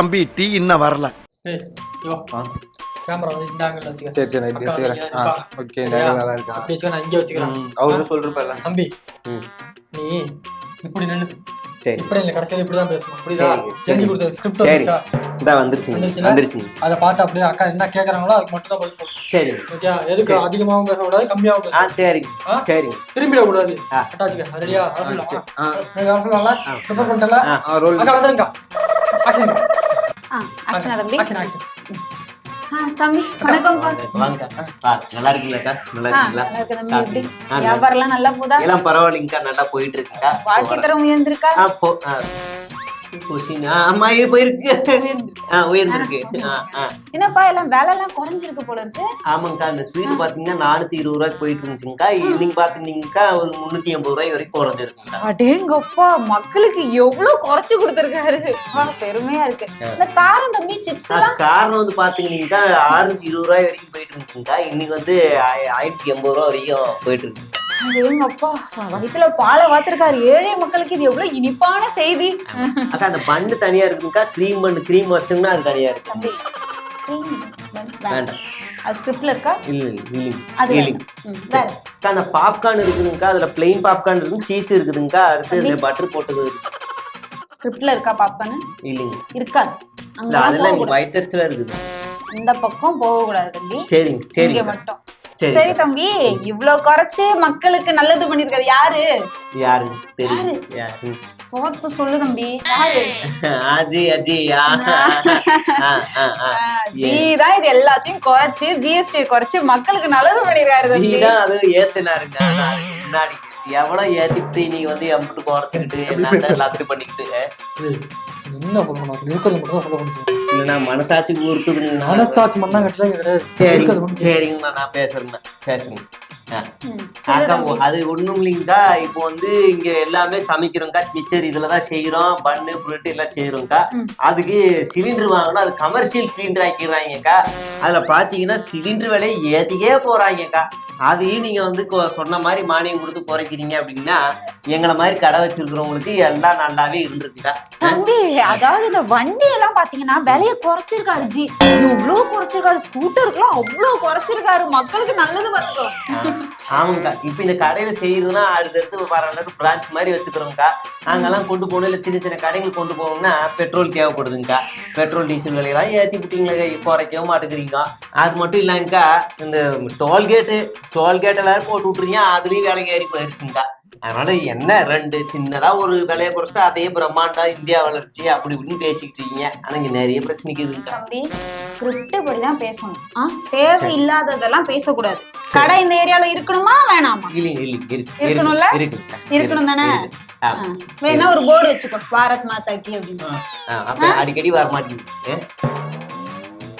தம்பி டீ இன்னும் வரல. சரி சரி நான் இப்படி வச்சுக்கிறேன். ஆ ஓகே இந்த இடத்துல நல்லா இருக்கா? அவரு சொல்றப்ப தம்பி. நீ இப்படி நின்னு சரி. இப்படி இல்லை கடைசியில் இப்படி தான் பேசணும். புரியுதா? சரி, செஞ்சு சரி. கொடுத்த ஸ்கிரிப்ட் சரி. வந்துச்சா அதை பார்த்து அப்படியே அக்கா என்ன கேட்கறாங்களோ அதுக்கு மட்டும் தான் பதில் சொல்லணும். சரி. ஓகே எதுக்கு சரி. அதிகமாகவும் பேசக்கூடாது கம்மியாகவும் ஆ பேச? சரிங்க திரும்பிடக்கூடாது. ஆ. ரெடியா அரசு சரி. ப்ரிப்பேர் பண்ணிட்டல ஆ. ஆ, ரோல் அக்கா வந்துருங்க ஆக்ஷன் ஆ ஆக்ஷனா தம்பி. ஆக்ஷன் ஆக்ஷன் தம்பி வணக்கம்ப்பா நல்லா இருக்கீங்களாக்கா நல்லா ஆ இருக்கீங்களா? இருக்க எப்படி? ஆ, நல்லா- போதா? எல்லாம் பரவாயில்லைங்கக்கா நல்லா போயிட்டு இருக்குக்கா வாழ்க்கை தரம் உயர்ந்திருக்கா. கொஷின் ஆமா இது போயிருக்கு. உயர்ந்திருக்கு. என்னப்பா எல்லாம் வேலை எல்லாம் குறைஞ்சிருக்கு போல இருக்கு. ஆமாங்கக்கா அந்த ஸ்வீட் பாத்தீங்கன்னா நானூத்தி இருபது ரூபாய்க்கு போயிட்டு இருந்துச்சுங்கக்கா. இன்னைக்கு பாத்தீங்கன்னாக்கா ஒரு முன்னூத்தி எண்பது ரூபாய் வரைக்கும் குறைஞ்சிருக்குங்கக்கா. அடேங்கப்பா மக்களுக்கு எவ்வளவு குறைச்சு கொடுத்திருக்காரு. பெருமையா இருக்கு. இந்த காரம் தம்பி சிப்ஸ் காரணம் வந்து பாத்தீங்கன்னா ஆறுநூத்தி இருபது ரூபாய் வரைக்கும் போயிட்டு இருந்துச்சுங்கக்கா. இன்னைக்கு வந்து ஆய- ஆயிரத்தி எண்பது ரூபா வரைக்கும் போயிட்டு இருக்கு. அடேங்கப்பா வயித்துல பாலை வாத்திருக்காரு. ஏழை மக்களுக்கு இது எவ்வளவு இனிப்பான செய்தி. அக்கா அந்த பண்ணு தனியா இருக்குங்கக்கா. க்ரீம் பண்ணு க்ரீம் வச்சோம்னா அது தனியா இருக்கு. தம்பி வேண்டாம். அது ஸ்கிரிப்ட்ல இருக்கா? இல்ல இல்ல அது வேற. அந்த பாப்கார்ன் இருக்குதுங்கக்கா. அதுல பிளெயின் பாப்கார்ன் இருக்கு சீஸ் இருக்குதுங்கக்கா. அடுத்து. இந்த பட்டர் போட்டது இருக்கு. ஸ்கிரிப்ட்ல இருக்கா பாப்கார்னு இல்லைங்க. இருக்காது. அதெல்லாம் வயிற்றுல இருக்குது. இந்த பக்கம் போக கூடாது தம்பி. சரிங்க சரிங்க மட்டும். சரி. தம்பி இவ்வளவு குறைச்சு மக்களுக்கு நல்லது பண்ணிருக்காரு யாரு? தெரியும் யாரு? பார்த்து சொல்லு தம்பி. யாரு? அஜி அஜி. ஜி தான் இது எல்லாத்தையும் குறைச்சு ஜிஎஸ்டி குறைச்சு மக்களுக்கு நல்லது பண்ணிருக்காரு தம்பி. அது ஏத்துனாருங்க. முன்னாடி எவ்வளவு ஏத்திட்டு நீ வந்து எம்பிட்டு குறைச்சுக்கிட்டு என்ன எல்லாத்தையும் பண்ணிக்கிட்டு என்ன சொல்லணும்? இருக்கிறது மட்டும் தான் சொல்ல முடியும் இல்லைன்னா மனசாட்சி ஊர்த்துதுங்க மனசாட்சி மண்ணா கட்டலாம் கிடையாது. சரிங்க சரிங்கண்ணா நான் பேசுறேங்க பேசுங்க அது ஒண்ணும் இல்லைங்கக்கா இப்போ வந்து இங்க எல்லாமே சமைக்கிறோம்க்கா. மிச்சர் இதுலதான் செய்யறோம் பன்னு புரட்டு எல்லாம் செய்யறோம்க்கா. அதுக்கு சிலிண்டர் வாங்கணும். அது கமர்ஷியல் சிலிண்டர் ஆக்கிடுறாங்கக்கா. அதுல பாத்தீங்கன்னா சிலிண்டர் விலையை ஏத்திக்கே போறாங்கக்கா. அதையும் நீங்க வந்து சொன்ன மாதிரி மானியம் கொடுத்து குறைக்கிறீங்க அப்படின்னா எங்களை மாதிரி கடை வச்சிருக்கிறவங்களுக்கு எல்லாம் நல்லாவே இருந்திருக்குக்கா. தம்பி அதாவது இந்த வண்டி எல்லாம் பாத்தீங்கன்னா விலைய குறைச்சிருக்காரு ஜி. இவ்வளவு குறைச்சிருக்காரு. ஸ்கூட்டருக்குலாம் அவ்வளவு குறைச்சிருக்காரு. மக்களுக்கு நல்லது பாத்துக்கோ. ஆமாங்கக்கா. இப்போ இந்த கடையில செய்யறதுன்னா அடுத்தடுத்து வர அளவுக்கு பிரான்ச் மாதிரி வச்சுக்கிறோம்க்கா நாங்கெல்லாம் கொண்டு போகணும் இல்லை சின்ன சின்ன கடைகள் கொண்டு போகணும்னா பெட்ரோல் தேவைப்படுதுங்கக்கா. பெட்ரோல் டீசல் விலையெல்லாம் ஏற்றி விட்டீங்களே குறைக்கவும் மாட்டேங்கிறீங்க அது மட்டும் இல்லைங்கக்கா இந்த டோல்கேட்டு டோல்கேட்டை வேற போட்டு விட்றீங்க அதுலேயும் விலை ஏறி போயிருச்சுங்கக்கா. அதனால என்ன ரெண்டு? சின்னதா ஒரு விலையை குறைச்சிட்டு அதே பிரம்மாண்டா இந்தியா வளர்ச்சி அப்படி இப்படின்னு பேசிக்கிட்டு இருக்கீங்க. ஆனா இங்க நிறைய பிரச்சனைக்கு இருக்குங்கக்கா தம்பி ஸ்கிரிப்ட் படிதான் பேசணும். ஆ? தேவை இல்லாததெல்லாம் பேசக்கூடாது கடை இந்த ஏரியால இருக்கணுமா வேணாமா? இல்லைங்க இல்லைங்க இருக்கு. இருக்கணும்ல? இருக்கணும் தானே? இருக்கு. வேணா ஒரு போர்டு வச்சுக்கோ. பாரத் மாதாக்கு அப்படின்னு. ஆ, அப்ப அடிக்கடி வர மாட்டேங்குது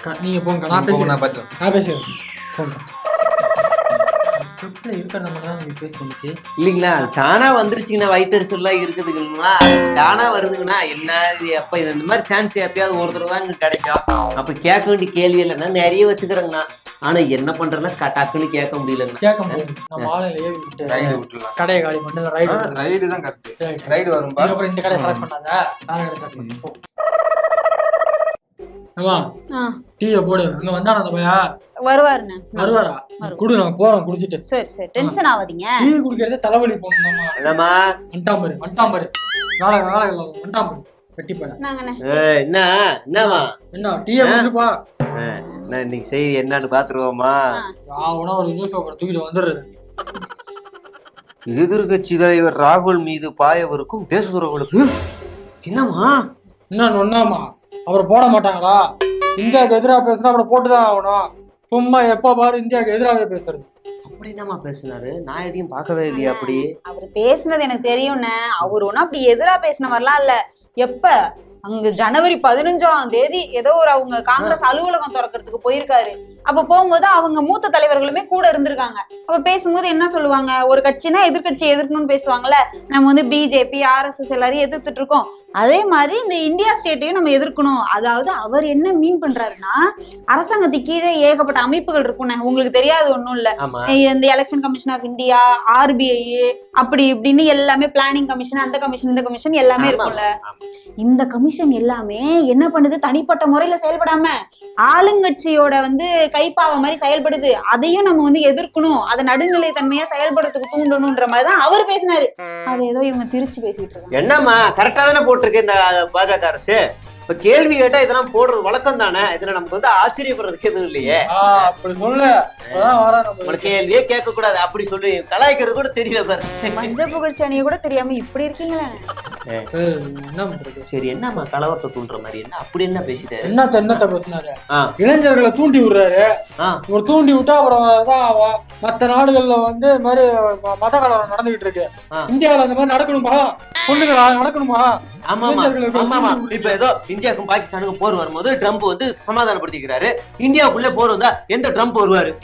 க- நீங்க போங்க. நான் பேசுறேன் நான் பேசுறேன் போங்க. ஸ்கிரிப்ட்ல இருக்கிற நம்ம தான் பேச வந்துச்சு இல்லைங்களா? தானா வந்துருச்சுங்கண்ணா வயிற்றுலாம் இருக்குதுங்களா? தானா வருதுங்கண்ணா என்ன? இது எப்ப? இது இந்த மாதிரி சான்ஸ் எப்பயாவது ஒரு தடவை தான் கிடைக்கும். அப்ப கேட்க வேண்டிய கேள்வி இல்லைன்னா நிறைய வச்சுக்கிறேங்கண்ணா. ஆனா என்ன பண்றேன்னா க- டக்குன்னு கேட்க முடியலங்கண்ணா கேட்க முடியும் நம்ம விட்டு ரைடு விட்டுலாம் கடையை காலி பண்ணி ரைடு ரைடு தான் கரெக்ட் ரைடு வரும்பா அதுக்கப்புறம் இந்த கடையை செலக்ட் பண்ணாத. வேற கடை பண்ணு. போ. ஏம்மா ஆ, டீயை போடு. அங்க வந்தானா அந்த வருவாருண்ணே. வருவாரா? வருவார். குடு நான் போறேன் குடிச்சிட்டு. சரி சரி. டென்ஷன் ஆகாதீங்க டீ குடிக்கிறதே தலைவலி போடணுமா என்னம்மா? வண்டாம்பரு வேலை வேலை இல்லை வண்டாம்பரு வெட்டி ஏய், என்ன? என்னம்மா? என்ன டீயை குடிச்சுப்பா. நான் இன்னைக்கு செய்தி என்னன்னு பாத்துருவோமா ஆகுனா ஒரு நியூஸ் பேப்பர் தூக்கிட்டு வந்துடுறது எதிர்கட்சி தலைவர் ராகுல் மீது பாயவருக்கும் பேசுகிறவங்களுக்கு என்னம்மா? என்ன ஒண்ணாமா அவர் போட மாட்டாங்களா? இந்தியாவுக்கு எதிராக பேசுனா அப்புறம் போட்டுதான் ஆகணும். சும்மா எப்ப பாரு இந்தியாவுக்கு எதிராகவே பேசுறது. அப்படி என்னம்மா பேசினாரு? நான் எதையும் பார்க்கவே இல்லையா அப்படி. அவர் பேசுனது எனக்கு தெரியும்ண்ணே. அவர் ஒன்றும் அப்படி எதிரா பேசின மாதிரிலாம் இல்ல. எப்ப? அங்க ஜனவரி பதினஞ்சாம் தேதி ஏதோ ஒரு அவங்க காங்கிரஸ் அலுவலகம் திறக்கிறதுக்கு போயிருக்காரு. அப்ப போகும்போது அவங்க மூத்த தலைவர்களுமே கூட இருந்திருக்காங்க. அப்ப பேசும்போது என்ன சொல்லுவாங்க? ஒரு கட்சினா எதிர்கட்சி எதிர்க்கணும்னு பேசுவாங்கல்ல? நம்ம வந்து பிஜேபி ஆர்எஸ்எஸ் எல்லாரையும் எதிர்த்துட்டு இருக்கோம். அதே மாதிரி இந்த இந்தியா ஸ்டேட்டையும் நம்ம எதிர்க்கணும். அதாவது அவர் என்ன மீன் பண்றாருன்னா அரசாங்கத்துக்கு கீழே ஏகப்பட்ட அமைப்புகள் இருக்கும்னே உங்களுக்கு தெரியாது ஒண்ணும் இல்ல. இந்த election commission of India RBI அப்படி இப்படின்னு எல்லாமே பிளானிங் கமிஷன் அந்த கமிஷன் இந்த கமிஷன் எல்லாமே இருக்கும்ல. இந்த கமிஷன் எல்லாமே என்ன பண்ணுது? தனிப்பட்ட முறையில செயல்படாம ஆளுங்கட்சியோட வந்து கைப்பாவ மாதிரி செயல்படுது. அதையும் நம்ம வந்து எதிர்க்கணும். அதை நடுநிலை தன்மையா செயல்படுறதுக்கு தூண்டணும்ன்ற மாதிரி தான் அவர் பேசினாரு. அதை ஏதோ இவங்க திருச்சி பேசிட்டு இருக்காங்க. என்னம்மா கரெக்டா தானே போட்டிருக்கு இந்த பாஜக அரசு? இப்ப கேள்வி கேட்டா இதெல்லாம் போடுறது வழக்கம் தானே? இதுல நமக்கு வந்து ஆச்சரியப்படுறதுக்கு எதுவும் இல்லையே. ஆ, அப்படி சொல்லு கேள்வியே கேட்க கூடாது அப்படி சொல்லி கலாய்க்கிறது கூட தெரியல பாரு. மஞ்ச புகழ்ச்சி அணியை கூட தெரியாம இப்படி இருக்கீங்களே. சரி என்னம்மா கலவரத்தை தூண்டுற மாதிரி? என்ன அப்படி என்ன பேசிட்டாரு? என்னத்த என்னத்த பேசினாரு. இளைஞர்களை தூண்டி விடுறாரு. இவர் தூண்டி விட்டா அப்புறம் அவ- மத்த நாடுகள்ல வந்து மாதிரி மத கலவரம் நடந்துகிட்டு இருக்கு. இந்தியாவுல அந்த மாதிரி நடக்கணுமா? பொண்ணுங்களா நடக்கணுமா? இப்ப ஏதோ இந்தியாவுக்கும் பாகிஸ்தானுக்கும் போர் வரும்போது ட்ரம்ப் வந்து சமாதானப்படுத்திக்கிறாரு. இந்தியாவுக்குள்ள போர் வந்தா எந்த ட்ரம்ப் வருவாரு?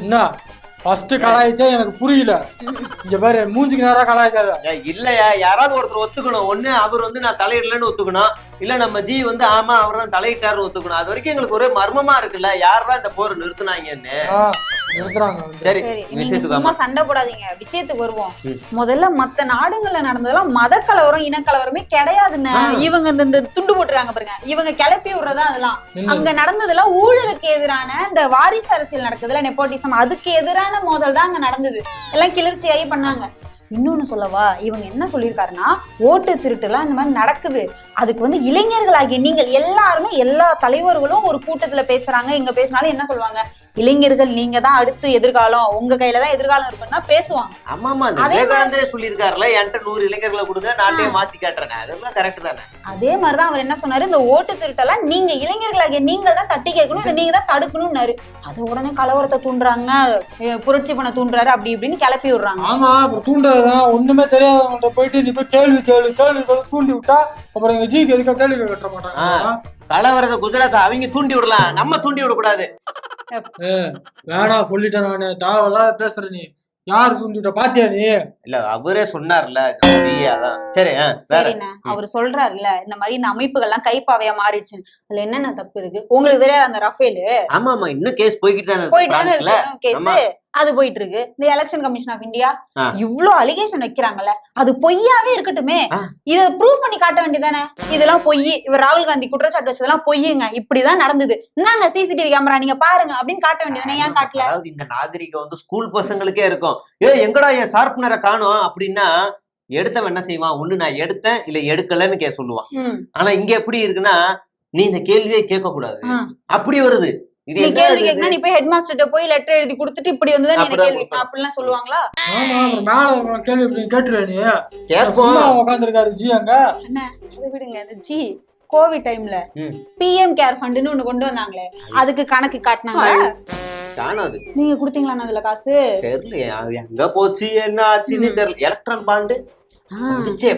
என்ன? ஃபர்ஸ்ட் கலாய்ச்சா எனக்கு புரியல. இங்க பாரு மூஞ்சிக்கு நேரா கலாய்க்காத. இல்லையா? யாராவது ஒருத்தர் ஒத்துக்கணும். ஒண்ணு அவர் வந்து நான் தலையிடலன்னு ஒத்துக்கணும். இல்ல நம்ம ஜி வந்து ஆமா அவர் தான் தலையிட்டாருன்னு ஒத்துக்கணும். அது வரைக்கும் எங்களுக்கு ஒரே மர்மமா இருக்குல்ல. யாரா இந்த போர் நிறுத்துனாங்கன்னு? சும்மா சண்டை போடாதீங்க. விஷயத்துக்கு வருவோம். முதல்ல மத்த நாடுகள்ல நடந்ததெல்லாம் மத கலவரம் இனக்கலவரமே கிடையாதுன்னு. இவங்க இந்த இந்த துண்டு போட்டுருக்காங்க பாருங்க. இவங்க கிளப்பி விடுறதா அதெல்லாம். அங்க நடந்ததெல்லாம் ஊழலுக்கு எதிரான இந்த வாரிசு அரசியல் நடக்குதுல நெப்போட்டிசம் அதுக்கு எதிரான மோதல் தான் அங்க நடந்தது. எல்லாம் கிளர்ச்சியாகி பண்ணாங்க. இன்னொன்னு சொல்லவா இவங்க என்ன சொல்லியிருக்காருன்னா ஓட்டு திருட்டுலாம் இந்த மாதிரி நடக்குது. அதுக்கு வந்து இளைஞர்களாகிய நீங்கள் எல்லாருமே எல்லா தலைவர்களும் ஒரு கூட்டத்துல பேசுறாங்க. இங்க பேசினாலும் என்ன சொல்லுவாங்க? இளைஞர்கள் நீங்க தான் அடுத்து எதிர்காலம். உங்க கையில தான் எதிர்காலம் இருக்குன்னு தான் பேசுவாங்க. ஆமா ஆமா. விவேகானந்தரே சொல்லியிருக்காருல என்கிட்ட நூறு இளைஞர்களை கொடுங்க நாட்டையே மாத்தி காட்டுறேன். அதெல்லாம் கரெக்ட் தானே. அதே மாதிரிதான் அவர் என்ன சொன்னாரு இந்த ஓட்டு திருட்டெல்லாம் நீங்க இளைஞர்களாகிய நீங்க தான் தட்டி கேட்கணும் இதை நீங்க தான் தடுக்கணும்னாரு. அதை உடனே கலவரத்தை தூண்டுறாங்க புரட்சி பண்ண தூண்டுறாரு அப்படி இப்படின்னு கிளப்பி விடுறாங்க. ஆமா அப்புறம் தூண்டுறதுதான் ஒண்ணுமே தெரியாதவங்கள்ட்ட போயிட்டு நீ போய் கேள்வி கேள்வி கேள்வி கேள்வி தூண்டி விட்டா அப்புறம் எங்க ஜிக்கு எதுக்கா கேள்வி கட்ட மாட்டாங்க. கலவரத்தை குஜராத் அவங்க தூண்டி விடலாம் நம்ம தூண்டி விடக்கூடாது. வேணாம் சொல்லிட்டேன் நானு. தேவையில்லாத பேசுற நீ. யார் விட்ட பாத்தியா நீ? இல்ல அவரே சொன்னார்ல அதான். சரி சரிண்ணே அவர் சொல்றாருல்ல இந்த மாதிரி இந்த அமைப்புகள்லாம் கைப்பாவையா மாறிடுச்சு அதுல என்னென்ன தப்பு இருக்கு? உங்களுக்கு தெரியாது அந்த ரஃபேல்? ஆமா ஆமா இன்னும் கேஸ் போய்கிட்டு தானே போயிட்டு கேஸ். அது போயிட்டு இருக்கு இந்த எலெக்ஷன் கமிஷன் ஆஃப் இந்தியா. இவ்ளோ அலிகேஷன் வைக்கிறாங்கல்ல அது பொய்யாவே இருக்கட்டுமே. இத ப்ரூவ் பண்ணி காட்ட வேண்டியதானே இதெல்லாம் பொய். இவர் ராகுல் காந்தி குற்றச்சாட்டு வச்சதெல்லாம் பொய்யுங்க. இப்படிதான் நடந்தது. இந்தாங்க சிசிடிவி கேமரா நீங்க பாருங்க அப்படின்னு காட்ட வேண்டியதானே ஏன் காட்டல? அதாவது இந்த நாகரிகம் வந்து ஸ்கூல் பசங்களுக்கே இருக்கும். ஏ எங்கடா என் ஷார்ப்னரை காணோம்? அப்படின்னா எடுத்தவன் என்ன செய்வான்? ஒண்ணு நான் எடுத்தேன் இல்ல எடுக்கலன்னு கே சொல்லுவான். ஆனா இங்க எப்படி இருக்குன்னா நீ இந்த கேள்வியே கேட்க கூடாது. அப்படி வருது. இது கேள்வி இது? கேட்கனா நீ போய் ஹெட் மாஸ்டர்ட்ட போய் லெட்டர் எழுதி கொடுத்துட்டு இப்படி வந்து நீ கேள்வி. அப்படிலாம் சொல்லுவாங்களா? ஆமா மேல கேள்வி இப்படி நீ கேட்போம். ஜி அங்க. அதை விடுங்க. இந்த ஜி கோவிட் டைம்ல. பிஎம் கேர் ஃபண்டுன்னு ஒண்ணு கொண்டு வந்தாங்களே அதுக்கு கணக்கு காட்டினாங்க காணாது நீங்க கொடுத்தீங்களா அதுல காசு? தெரியல அது எங்க போச்சு என்ன ஆச்சுன்னு. தெரியல. எலக்ட்ரான் பாண்டு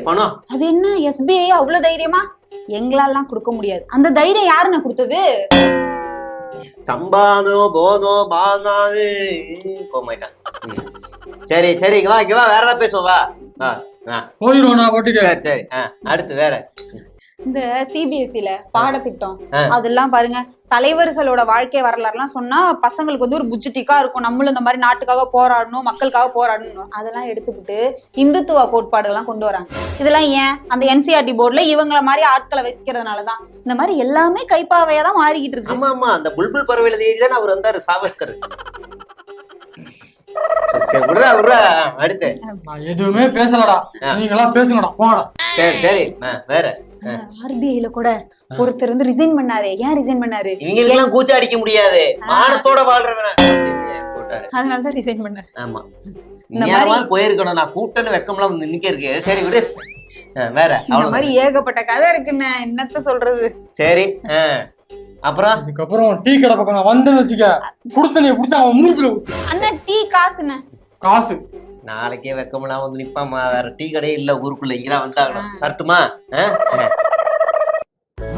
பணம். அது என்ன எஸ்பிஐ அவ்வளவு தைரியமா? எங்களாலாம் கொடுக்க முடியாது. அந்த தைரியம் யாருன்னு கொடுத்தது? சம்பானோ போனோ பானாது போக மாட்டான். சரி சரி இங்க வா இங்க வா வேற ஏதாவது பேசுவோம் வா ஆ. போயிடுவோம் நான் பாட்டுக்கு சரி சரி ஆ, அடுத்து வேற இந்த சிபிஎஸ்சில பாடத்திட்டம் ஆ. அதெல்லாம் பாருங்க. தலைவர்களோட வாழ்க்கை வரலாறுலாம் சொன்னா பசங்களுக்கு வந்து ஒரு புஜ்ஜிட்டிக்கா இருக்கும். நம்மளும் இந்த மாதிரி நாட்டுக்காக போராடணும் மக்களுக்காக போராடணும். அதெல்லாம் எடுத்துக்கிட்டு இந்துத்துவ கோட்பாடுகள்லாம் கொண்டு வராங்க. இதெல்லாம் ஏன்? அந்த என்சிஆர்டி போர்டுல இவங்கள மாதிரி ஆட்களை வைக்கிறதுனாலதான். இந்த மாதிரி எல்லாமே கைப்பாவையா தான் மாறிக்கிட்டு இருக்கு. ஆமா ஆமா. அந்த புல்புல் பறவையில தேதி தான் அவர் வந்தாரு சாவஸ்கர். சரி, சரி, விட்றா விட்றா. அடுத்து. நான் எதுவுமே பேசலடா. நீங்களா பேசுங்கடா போங்கடா. சரி சரி. வேற. ஆர்பிஐல கூட ஒருத்தர் வந்து ரிசைன் பண்ணாரு. ஏன் ரிசைன் பண்ணாரு? இவங்களுக்கு எல்லாம் கூச்ச அடிக்க முடியாது. மானத்தோட வாழ்றவன். அதனாலதான் ரிசைன் பண்ணாரு. ஆமா. இந்த மாதிரி- போயிருக்கணும். நான் கூட்டன்னு வெக்கம்லாம் வந்து நிக்க இருக்கு. சரி விடு. வேற. அவ்வளவு மாதிரி ஏகப்பட்ட கதை இருக்குன்னு என்னத்த சொல்றது? சரி ஆ. அப்புறம்? இதுக்கப்புறம் டீ கடை பக்கம் நான் வந்தேன்னு வச்சுக்க சுடுத்தண்ணியை பிடிச்சா அவன் மூஞ்சில. அண்ணா டீ காசுன்னு காசு. நாளைக்கே வெக்கமெல்லாம் வந்து நிப்பாமா வேற டீ கடையே இல்ல ஊருக்குள்ள இங்கதான் வந்தாகணும்? ஆ.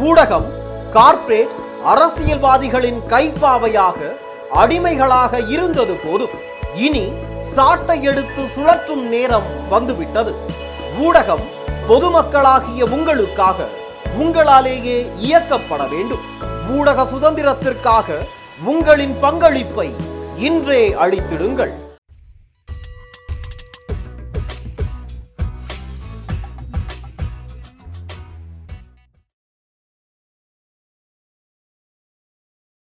ஊடகம் கார்ப்பரேட் அரசியல்வாதிகளின் கைப்பாவையாக அடிமைகளாக இருந்தது போதும். இனி சாட்டை எடுத்து சுழற்றும் நேரம் வந்துவிட்டது. ஊடகம் பொதுமக்களாகிய உங்களுக்காக உங்களாலேயே இயக்கப்பட வேண்டும். ஊடக சுதந்திரத்திற்காக உங்களின் பங்களிப்பை இன்றே அளித்திடுங்கள்.